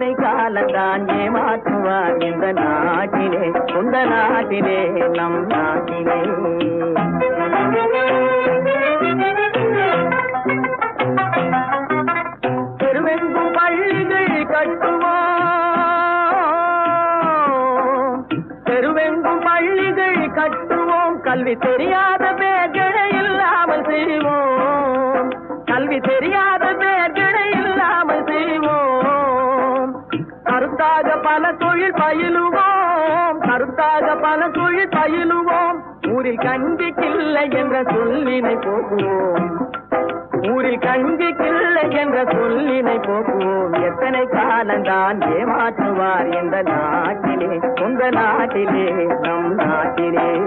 காலத்தான் ஏமாற்றுவார் இந்த நாட்டிலே உந்த நாட்டிலே நம் நாட்டிலே. தெருவெங்கும் பள்ளிகள் கட்டுவோம். தெருவெங்கும் பள்ளிகள் கட்டுவோம். கல்வி தெரியாத பேர்களை இல்லாமல் செய்வோம். கல்வி தெரியாத பேர்கள் கருத்தாக பல தொழில் பயிலுவோம். கருத்தாக பல தொழில் பயிலுவோம். ஊரில் கஞ்சிக்கில்லை என்ற சொல்லினை போக்குவோம். ஊரில் கஞ்சிக்கில்லை என்ற சொல்லினை போக்குவோம். எத்தனை காலந்தான் ஏமாற்றுவார் இந்த நாட்டிலே சொந்த நாட்டிலே நம் நாட்டிலே.